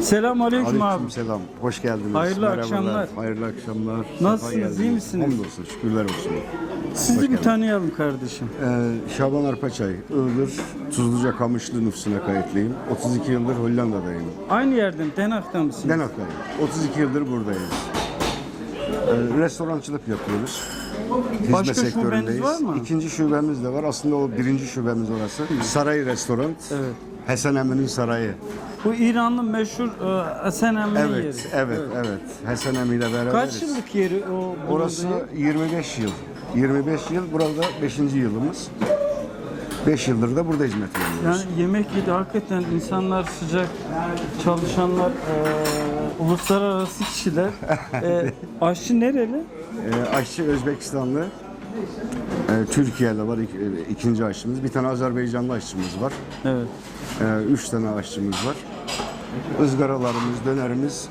Selam aleyküm abi. Aleykümselam. Hoş geldiniz. Hayırlı Merhabalar. akşamlar. Hayırlı akşamlar. Nasılsınız, Sefa geldiniz. iyi misiniz? Hamdolsun. Şükürler olsun. Sizi bir geldin. tanıyalım kardeşim. Ee, Şaban Arpaçay, Iğdır, Tuzluca Kamışlı nüfusuna kayıtlıyım. 32 yıldır Hollanda'dayım. Aynı yerden Den Hak'ta mısınız? Denak'tayım. 32 yıldır buradayım. Ee, restorancılık yapıyoruz. Hizmet Başka şubeniz sektöründeyiz. var mı? İkinci şubemiz de var. Aslında o birinci şubemiz orası. Saray Restoran. Evet. Hasan Emin'in sarayı. Bu İranlı meşhur e, Hasan Emmi Evet, yeri. evet, evet. Hasan Emin ile beraberiz. Kaç yıllık yeri o Orası yer? 25 yıl. 25 yıl burada 5. yılımız. 5 yıldır da burada hizmet veriyoruz. Yani yemek yedi hakikaten insanlar sıcak, çalışanlar, e, uluslararası kişiler. E, aşçı nereli? Ee, aşçı Özbekistanlı. Ee, Türkiye'de var ik- e, ikinci aşçımız. Bir tane Azerbaycanlı aşçımız var. Evet. Ee, üç tane aşçımız var. Izgaralarımız, dönerimiz,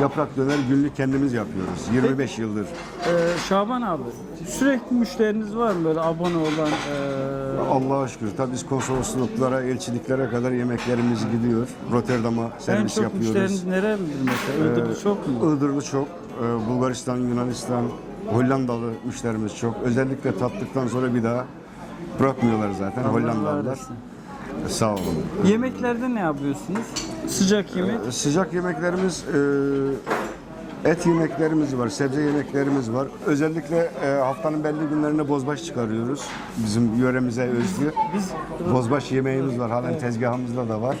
yaprak döner günlük kendimiz yapıyoruz. 25 yıldır. E, Şaban abi, sürekli müşteriniz var mı böyle abone olan? E, Allah'a şükür. Tabii biz konsolosluklara, elçiliklere kadar yemeklerimiz gidiyor. Rotterdam'a servis çok yapıyoruz. müşteriniz nerelidir mesela? Iğdır'da çok mu? Iğdırlı çok, e, Bulgaristan, Yunanistan, Hollandalı müşterimiz çok. Özellikle tattıktan sonra bir daha bırakmıyorlar zaten Allah Hollandalılar. Sağ olun. Yemeklerde ne yapıyorsunuz? Sıcak yemek. Sıcak yemeklerimiz, e, et yemeklerimiz var, sebze yemeklerimiz var. Özellikle e, haftanın belli günlerinde bozbaş çıkarıyoruz. Bizim yöremize özgü. Biz Bozbaş yemeğimiz var, halen tezgahımızda da var.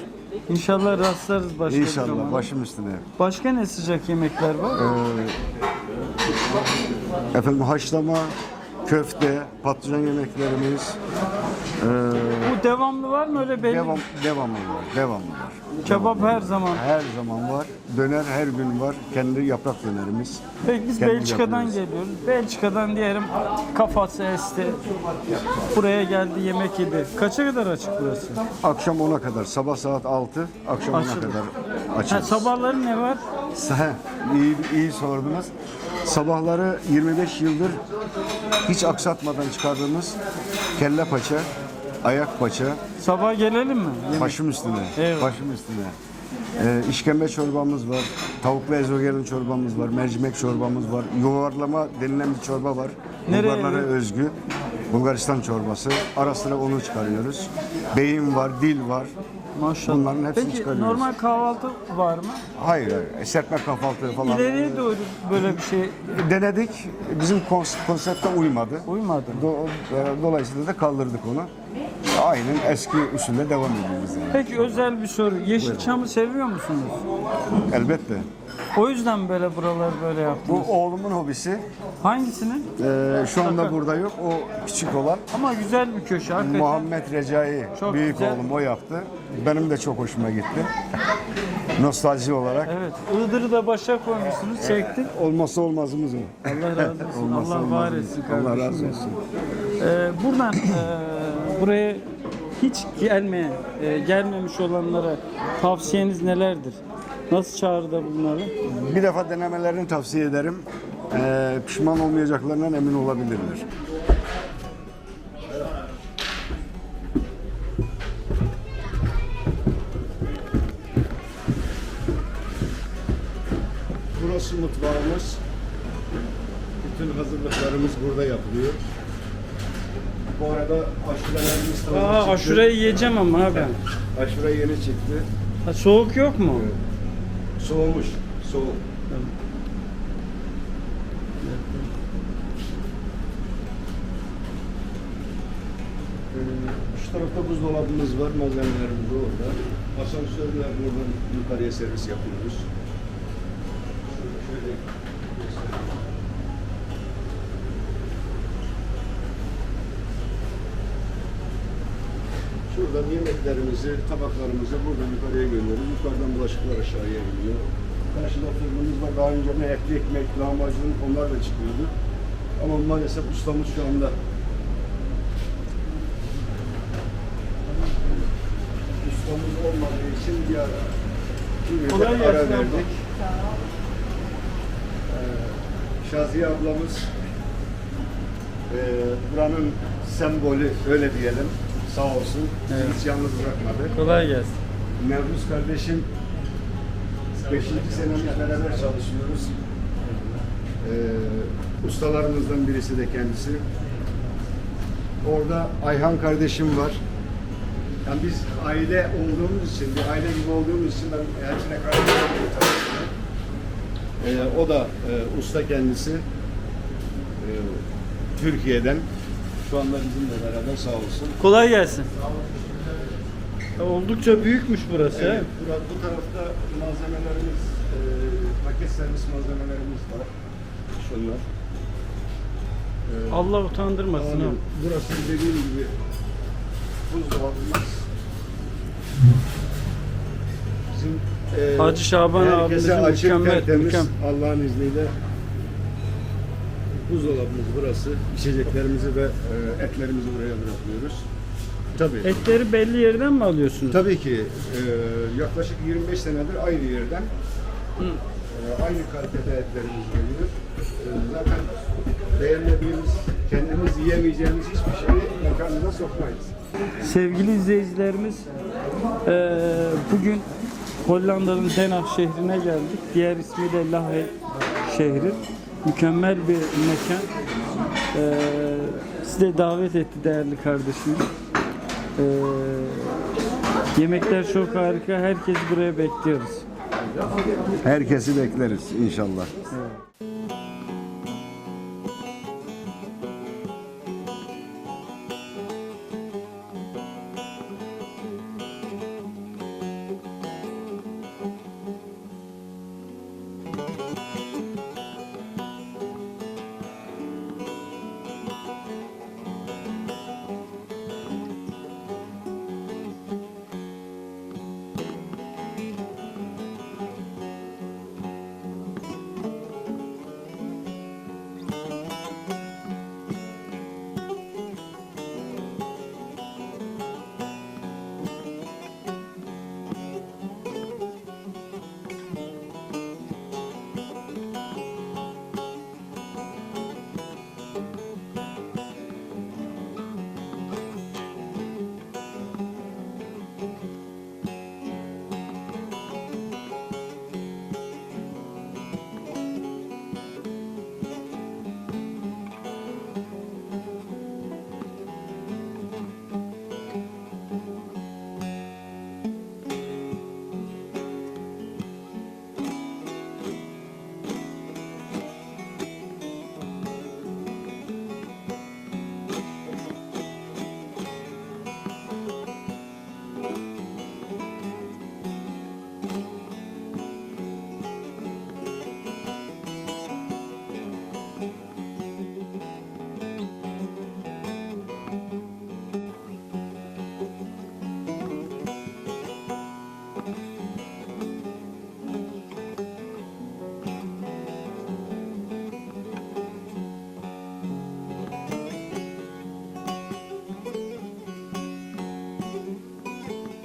inşallah rastlarız başka bir İnşallah zaman. başım üstüne. Başka ne sıcak yemekler var? Efendim haşlama, köfte, patlıcan yemeklerimiz, Bu devamlı var mı öyle belli? devam devamlı var, devamlı var. Kebap her zaman. Her zaman var. Döner her gün var. Kendi yaprak dönerimiz. Peki biz Kendimiz Belçika'dan yapıyoruz. geliyoruz. Belçika'dan diyelim kafası esti. Buraya geldi yemek yedi. Kaça kadar açık burası? Akşam 10'a kadar, sabah saat 6, akşam 10'a Açılır. kadar Ha, açıyoruz. sabahları ne var? Sa- iyi, iyi sordunuz. Sabahları 25 yıldır hiç aksatmadan çıkardığımız kelle paça, ayak paça, Sabah gelelim mi? Yemek. başım üstüne, Evet. başım üstüne. Ee, işkembe çorbamız var, tavuklu ezogelin çorbamız var, mercimek çorbamız var, yuvarlama denilen bir çorba var. Nereye? Bulgarlara özgü. Bulgaristan çorbası. Ara sıra onu çıkarıyoruz. Beyin var, dil var. Maşallah. Bunların hepsini Peki çıkarıyoruz. normal kahvaltı var mı? Hayır, hayır. serpme kahvaltı falan. İleriye doğru böyle bir şey Denedik. Bizim kons- konsepte uymadı. uymadı. Do- e, Dolayısıyla da kaldırdık onu. Aynen eski usulle devam ediyoruz yani. Peki özel bir soru. Yeşilçam'ı seviyor musunuz? Elbette. O yüzden böyle buralar böyle Bu yaptınız? oğlumun hobisi. Hangisinin? Ee, şu anda burada yok. O küçük olan Ama güzel bir köşe hakikaten. Muhammed Recai. Çok büyük güzel. oğlum o yaptı. Benim de çok hoşuma gitti. Nostalji olarak. Evet. Iğdır'ı da başa koymuşsunuz, çektik. Olmazsa olmazımız o. Allah razı olsun. Olmazsa Allah var olmazımız. etsin Allah kardeşim. razı olsun. Ee, buradan e, buraya hiç gelmeyen, e, gelmemiş olanlara tavsiyeniz nelerdir? Nasıl çağrıda bulunalım? Bir defa denemelerini tavsiye ederim. Ee, pişman olmayacaklarından emin olabilirler. Burası mutfağımız. Bütün hazırlıklarımız burada yapılıyor. Bu arada aşurelerimiz taze Aa, çıktı. aşureyi yiyeceğim ama abi. Aşure yeni çıktı. Ha, soğuk yok mu? Soğumuş. Soğuk. Ee, Şu tarafta buzdolabımız var, malzemelerimiz orada. Asansörler buradan yukarıya servis yapıyoruz. Şöyle Şuradan yemeklerimizi, tabaklarımızı buradan yukarıya gönderiyoruz. Yukarıdan bulaşıklar aşağıya iniyor. Karşıda fırınımız var. Daha önce ne etli ekmek, lahmacun onlar da çıkıyordu. Ama maalesef ustamız şu anda ustamız olmadığı için bir ara, Kolay gelsin verdik. Ee, Şaziye ablamız e, buranın sembolü öyle diyelim. Sağ olsun. Evet. Hiç yalnız bırakmadı. Kolay gelsin. Nevruz kardeşim Beşinci senemiz beraber çalışıyoruz. Ee, ustalarımızdan birisi de kendisi. Orada Ayhan kardeşim var. Yani biz aile olduğumuz için, bir aile gibi olduğumuz için ben hepsine kardeşim. Ee, o da e, usta kendisi. Ee, Türkiye'den. Bizimle beraber sağ olsun. Kolay gelsin. Oldukça büyükmüş burası. he? Evet, bu, bu tarafta malzemelerimiz, e, paket servis malzemelerimiz var. Şunlar. E, Allah utandırmasın. ha. burası dediğim gibi buzdolabımız. Bizim e, Hacı Şaban abimizin açık, mükemmel, tertemiz, mükemmel. Allah'ın izniyle buzdolabımız burası. İçeceklerimizi ve e, etlerimizi buraya bırakıyoruz. Tabii. Etleri belli yerden mi alıyorsunuz? Tabii ki e, yaklaşık 25 senedir aynı yerden e, aynı kalitede etlerimiz geliyor. E, zaten beğenmediğimiz, kendimiz yiyemeyeceğimiz hiçbir şeyi mekanımıza sokmayız. Sevgili izleyicilerimiz, eee, bugün Hollanda'nın Den Haag şehrine geldik. Diğer ismi de Lahey şehri. Mükemmel bir mekan. Eee size davet etti değerli kardeşim. Eee, yemekler çok harika. Herkesi buraya bekliyoruz. Herkesi bekleriz inşallah. Evet.